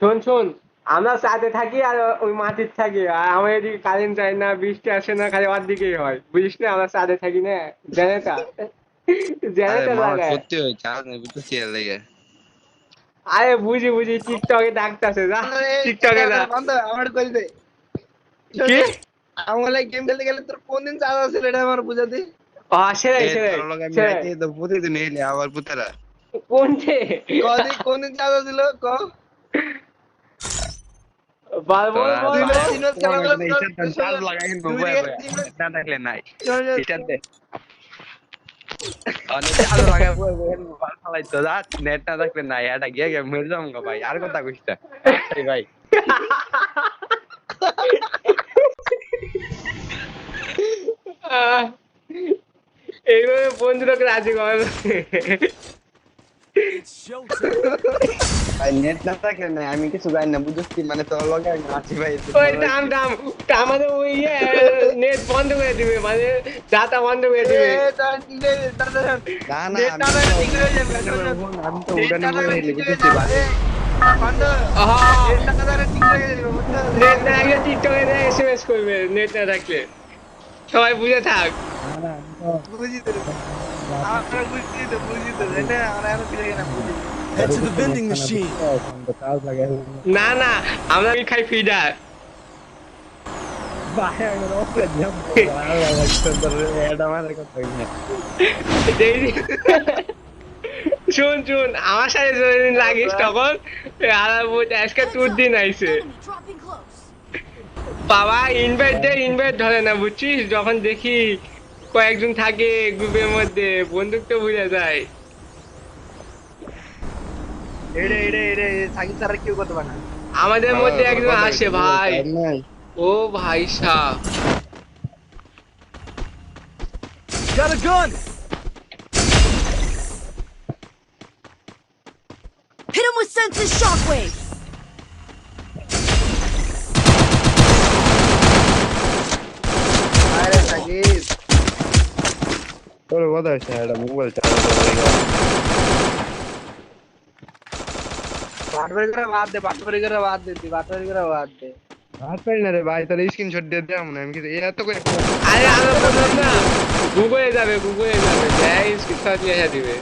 শোন শোন আমরা সাথে থাকি আর ওই মাটির থাকি। আর আমার এদিকে কারেন্ট যায় না বৃষ্টি আসে না খালি ওর দিকেই হয়। বুঝিস না আমরা সাথে থাকি না। জেনেটা আরে জেনেটা মামা লাগায় সত্যি হয় চার্জ নেই বুঝতেছি এর আরে বুঝি বুঝি টিকটকে ডাকতেছে যা টিকটকে বন্ধ আমার কই দে। কি? আমলে গেম খেলতে গেলে তোর কোন দিন চার্জ আছে এটা আমার বুঝাতে সেরাই সেরাই লগে তো প্রতিদিন এলে আবার পুতারা। কোনটে? কোন দিন চার্জ ছিল ক? নো থাকলে নাই এটা দে অনেক চার্জ লাগাই বয় বয় ভালো ফালাই তো যা নেট না থাকলে নাই এটা গিয়ে গিয়ে মরে যাম গো ভাই আর কথা না এই ভাই এইভাবে বন্ধুরাকে রাজি করে ভাই নেট না থাকলে নাই আমি কিছু জানি না বুঝছিস মানে তোর লগে আমি ভাই ওই টাম টাম আমাদের ওই নেট বন্ধ করে দিবে মানে ডাটা বন্ধ করে দিবে এ, তার- নে- তার- তার- না না আমি না থাকলে ঠিক যাবে, তো- শোন, শোন। আমি তো নেট উড়ানে মরে গেলে ঠিক ভাই যাবে। এ, বন্ধ। আহা, নেট না থাকলে ঠিক যাবে, বুঝছ? নেট না থাকলে টিকটকে এসএমএস করবে নেট না থাকলে সবাই বুঝে থাক বুঝি তো। না না, আমরা খাই ফিডার শুন শুন, আমার সাথে যতদিন লাগিস তখন। আজকে তোর দিন close. বাবা ইনভাইট দে ইনভাইট ধরে না, বুঝছিস? যখন দেখি কয়েকজন থাকে গ্রুপের মধ্যে বন্দুক তো বুঝে যায়। আমাদের মধ্যে একজন আসে ভাই ও ভাই সাহ Got a gun. Hit him with senses shockwave. আরে সাকিব, তোর কথা হচ্ছে এটা মোবাইল চার্জ বাটবারি করে বাদ দে, বাটবারি করে বাদ দে, তুই বাটবারি করে বাদ দে। হাত পাই না রে ভাই তাহলে স্ক্রিনশট দিয়ে মনে হয়। আমি কিছু এত করে আরে আমরা বললাম না গুগলে যাবে গুগলে যাবে যাই স্ক্রিনশট নিয়ে এসে দিবে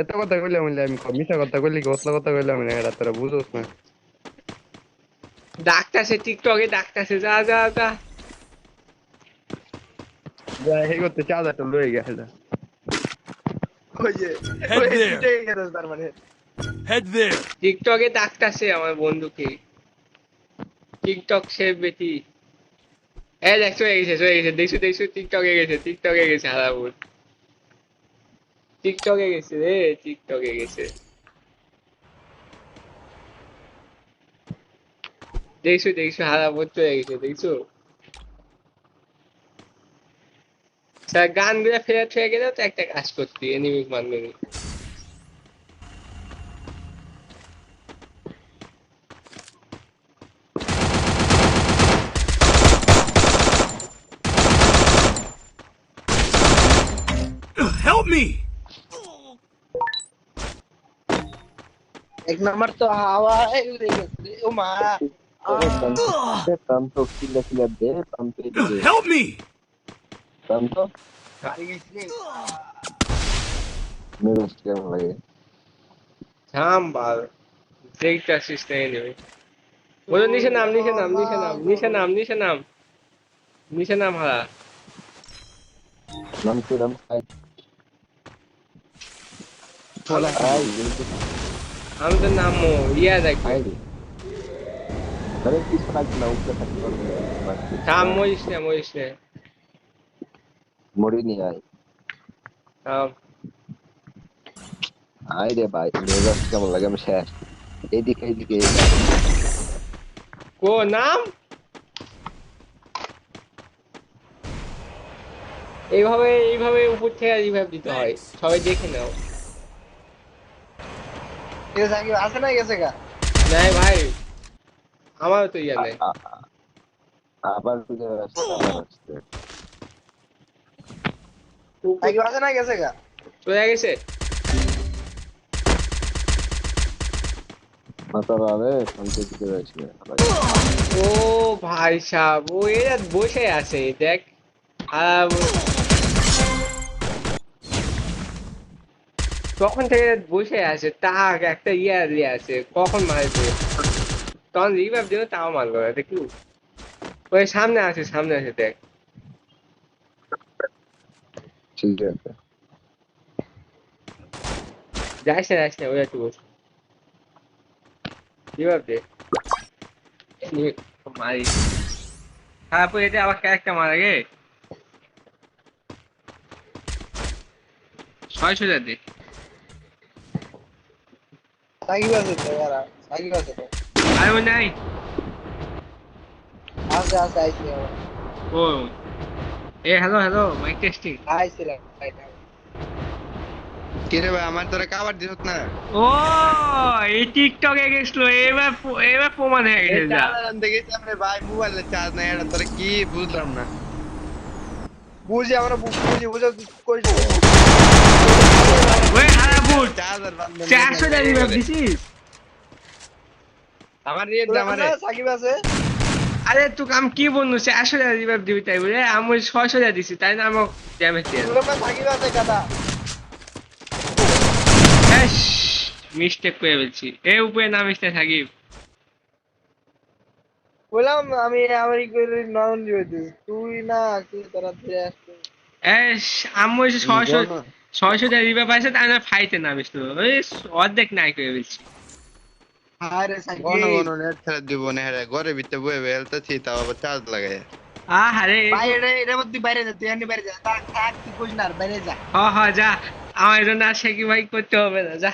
এত কথা কইলে আমি আমি মিছা কথা কইলি কি অসলা কথা কইলে আমি এটা তোরা বুঝোস না ডাকতাছে টিকটকে ডাকতাছে যা যা যা যা এই করতে চার্জারটা লয়ে গেছে ওই যে, তার মানে। Head there. টিকটকে ডাকতাছে আমার বন্ধুকে। টিকটক সে বেটি। এ দেখ চলে গেছে চলে গেছে দেখছ দেখছ টিকটকে গেছে টিকটকে গেছে হারাবুর টিকটকে গেছে রে টিকটকে গেছে। দেখছ দেখছ হারাবুর চলে গেছে দেখছ? স্যার গানগুলা ফেরত হয়ে গেলে তো একটা কাজ করতি এনিমিক মানবে Help me. এক নাম্বার তো হাওয়ায় উড়ে গেছে। ও মা tanto fila fila de tanto de Help me. রে। me gusta লাগে থাম বাল দেখতে আসিস না বলো নিচে নাম নিচে নাম নিচে নাম নিচে নাম নিচে নাম নিচে নাম হারা নাম কি নাম আই আমি তো নাম ইয়া দেখ আরে কি শোনা না উপরে থাকতে থাম মরিস না মরিস না মরি নি আই রে ভাই মেজাজ কেমন লাগে আমি শেষ এইদিকে এইদিকে কো নাম এইভাবে এইভাবে উপর থেকে রিভাইভ দিতে হয়। সবাই দেখে নাও। আছে না গেছে গা? নাই ভাই আমারও তো ইয়া নেই। আবার আছে না গেছে গা? গেছে? ও ভাই সাহেব ও এরা বসে আছে দেখ। তখন থেকে বসে আছে? তাক একটা ইয়ে দিয়ে আছে কখন মারবে? তখন রিভাইভ দিল তাও মারলো না দেখলু ওই সামনে আছে সামনে আছে দেখ। ঠিক আছে যাইস না যাইস না ওই একটু বস রিভাইভ দে নি- মারি? তারপর এটা আবার ক্যারেক্টার মারা গে ছয়শো হাজার দে সাকিব আছে তো ইয়ারা সাকিব আছে তো। আর ও নাই। আছে আছে আইছি ও এ হ্যালো হ্যালো মাইক টেস্টিং আইছিলাম আইছিলাম। কিরে ভাই আমার তোরা কাবার দিছত না? ও এই টিকটকে গেছিল এবার এবার প্রমাণ হয়ে গেছে যা। চার্জার দেখেছি ভাই মোবাইলে চার্জ নাই এটা তোরা কি বুঝলাম না। বুঝি আমরা বুঝি বুঝে করিস ওই হারা বুট চার্জার চারশো টাকা দিছিস আমার রেট আমার। সাকিব আছে? আরে তোকে আমি কি বলব চারশো টাকা রিভাইভ দিবি তাই বলে। আমি ছয়শো টাকা দিছি তাই না আমার ড্যামেজ দিয়ে মিস্টেক করে ফেলছি। এ উপরে না সাকিব। বললাম আমি আমার ই করে নরম দিয়ে দিস তুই না তুই তোরা ধরে আসছিস এস আমি ছয়শো ছয়শো টাকা রিভাইভ আছে তাই না ফাইতে নামিস তো। ওই অর্ধেক নাই করে ফেলছি। সাকিব। কোন কোন নেট ছেড়ে দিব না ঘরে ভিতরে বয়ে বেলতেছি তাও আবার চার্জ লাগাই আহারে। বাইরে এটা তুই বাইরে যা তুই এমনি বাইরে যা। থাক থাক তুই কইস না বাইরে যা। হ হ যা। আমার জন্য আর সাকিব ভাই করতে হবে না যা।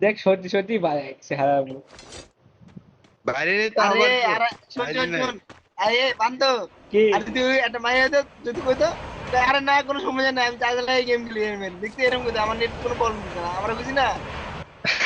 দেখ সত্যি সত্যি বাড়ে গেছে হারাবো বাইরে নেই তো আরে আরে শোন শোন শোন। আরে বান্ধব কি? আরে তুই একটা মাইয়া যদি কইতো। তো আরে না কোনো সমস্যা নাই আমি চার্জার লাগিয়ে গেম খেলি এমন দেখতে এরকম কইতো আমার নেট কোনো প্রবলেম না। আমরা বুঝি না?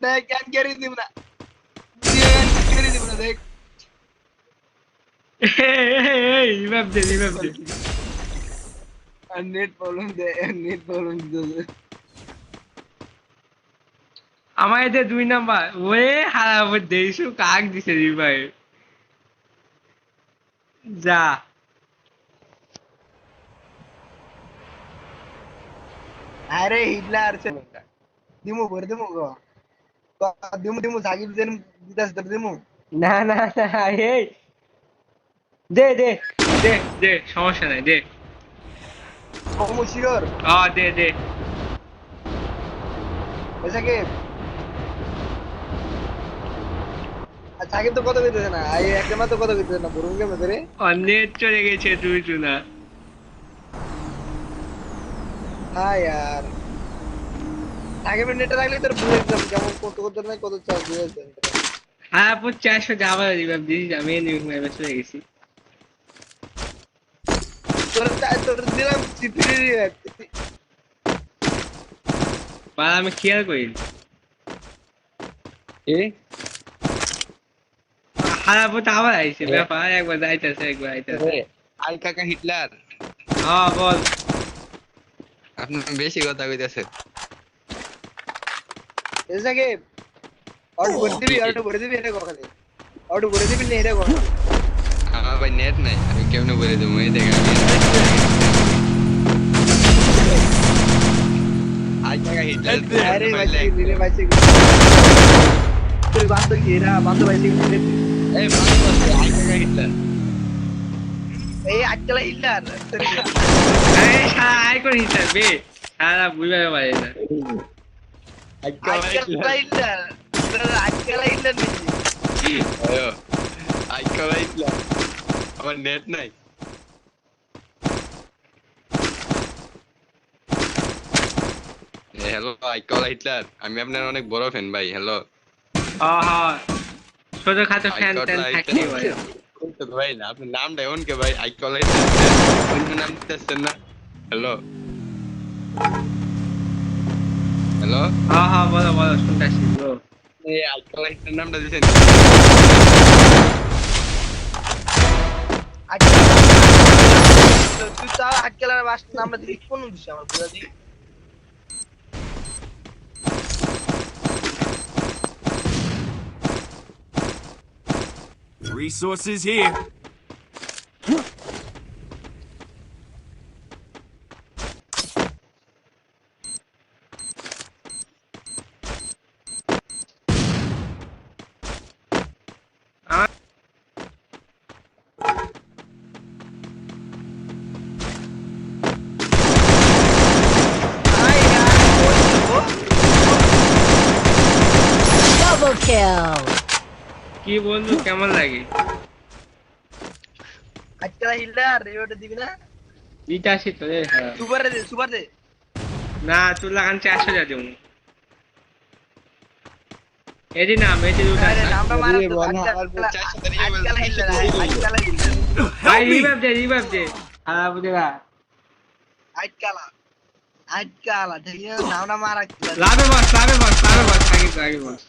দেখ ক্যান ক্যারি দিব না ক্যারি দিব না দেখ রিভাইভ দে রিভাইভ দে আর নেট প্রবলেম দে নেট প্রবলেম দিতে আমার এতে দুই নাম্বার ওয়ে হারাবো দেইছু কাক দিছে রিভাইভ যা। আরে হিটলার দিমু ভরে দিমু গো। দিমু দিমু দিতাস দিমু না না না এই দে দে। দে দে সমস্যা নাই দে। কমু শিওর ও দে দে। আর সাকিব তো কত কইতেছে না? এই একটা মাত্র কত কইতেছে না? বরুণ কে মেরে অনেক চলে গেছে তুই চুনা হ্যাঁ ইয়ার সাকিবের নেটে রাখলে তোর বুঝে যেতাম কেমন কত কত নাই কত চার্জ দিয়ে যেতাম হ্যাঁ পুর চারশো দিয়েছি আমি নিউজ চলে গেছি। তোর তোর দিলাম বা আমি খেয়াল করি। এ হারাবো তো আবার আইছে ব্যাপার একবার যাইতেছে একবার আইতেছে। আই কাকা হিটলার? হ্যাঁ বল। আপনি বেশি কথা কইতাছেন সাকিব অর্ডার করে দিবি অর্ডার করে দিবি এটা কখানে অর্ডার করে দিবি না এটা কখানে আমার ভাই নেট নাই আমি কেমনে বলে দেবো এই দেখ আমি আই কাকা হিটলার আরে ভাই দিলে ভাই তুই বান্ধব কি এরা বান্ধব ভাই এই বাস আই কাকা হিটলার এই আজকাল হিটলার এই সারা আই করে হিসাব বে সারা বুঝতে পারে না আই হিটলার হিটলার হিটলার নাকি আই কাকা আমার নেট নাই হ্যালো আই কাকা হিটলার আমি আপনার অনেক বড় ফ্যান ভাই হ্যালো হ্যাঁ হ্যাঁ ছোটখাটো ফ্যান ট্যান তো ভাই। না আপনার নামটা এমন কে ভাই? আই কল অন্য নাম দিতেছেন না? হ্যালো হ্যালো হ্যাঁ হ্যাঁ বলো বলো শুনতেছি ব্রো এই আই কল নামটা দিছেন তুই তাও আজকালের বাস নাম্বার দিবি কোন দিস আমার পুরো দিই Resources here. Kill. কি বন্ধু কেমন লাগে? আজকাল হিল্ডার রেওটা দিবি না? দিতে আসি তো রে হ্যাঁ। সুপার দে সুপার দে। না তুই লাগান চারশো যা দেবো। এদি নাম দুটা না, হিল্ডার ভাই. রিভাইভ দে রিভাইভ দে। হ্যাঁ বুঝেরা আজকাল আজকাল ঠিক আছে নামটা মারা লাভে বস লাভে বস লাভে বস আগে আগে বস।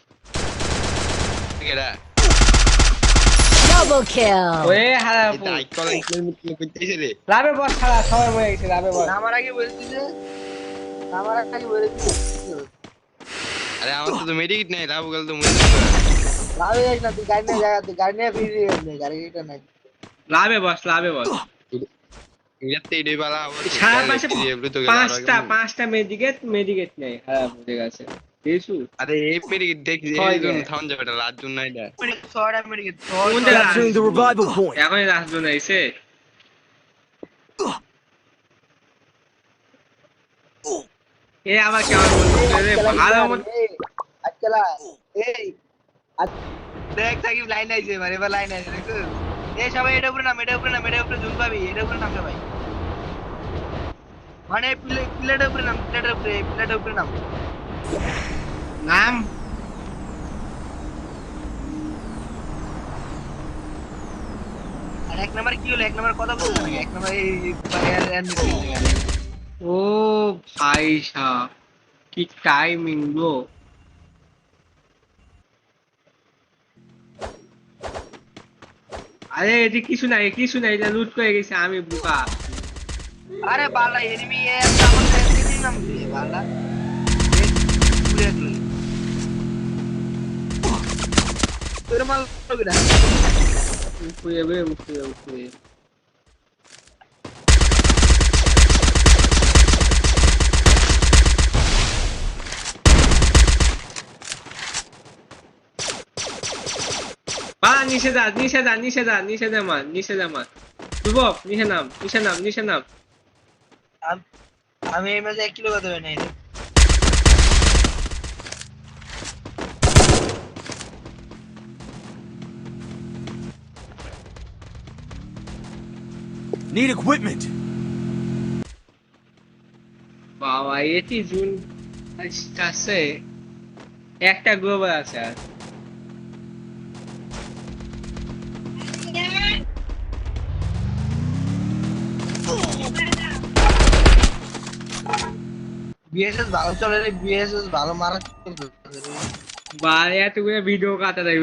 কেডা Double kill. ওয়ে হারা এটা আই কল কইতেছে লাভে বস ছাড়া সবাই মরে গেছে লাভে বস। নামার আগে বলে দিছে আগে বলে আরে আমার তো মেডিকেট নাই লাভ গেল তো মরে লাভে যাস না তুই গাড়ি নিয়ে জায়গা তুই গাড়ি নিয়ে ফিরে যাবি গাড়িটা নাই। লাভে বস লাভে বস। ইয়াতে ইডে সারা পাশে পাঁচটা পাঁচটা মেডিকেট মেডিকেট নেই হারা বুঝে গেছে। এ আবার কেমন বলছে ভালো আজকাল এই দেখ সাকিব লাইন আইছে মানে এবার লাইন আইছে দেখছ এই সবাই এটা উপরে নাম এটা উপরে নাম এটা উপরে জুম পাবি এটা উপরে নাম সবাই। মানে প্লে প্লেটের উপরে নাম প্লেটের উপরে প্লেটের উপরে নাম। নাম আর এক নাম্বার কি হলো? এক নাম্বার কথা বলতে এক নাম্বার এই মানে আর- আর নিতে গেছে। ও ভাই সাহ কি টাইমিং গো। আরে এটি কিছু নাই কিছু নাই এটা লুট করে গেছে আমি বুকা। আরে বালা এনিমি এ আমার এনিমি নাম বালা। পুরে দিল তোর মাল হবে না মুখুয়ে বে মুখুয়ে মুখুয়ে বা নিচে যা নিচে যা নিচে যা নিচে যা মার নিচে যা মার যুবক নিচে নাম নিচে নাম নিচে নাম আম- আমি এই ম্যাচে এক কিলো কথা হয় নাই Need equipment. বাবা এটি জুন আছে একটা গ্লোবাল আছে আর। বিএসএস ভালো চলে রে বিএসএস ভালো মারা বা এতগুলো ভিডিও কাটা দেখবে।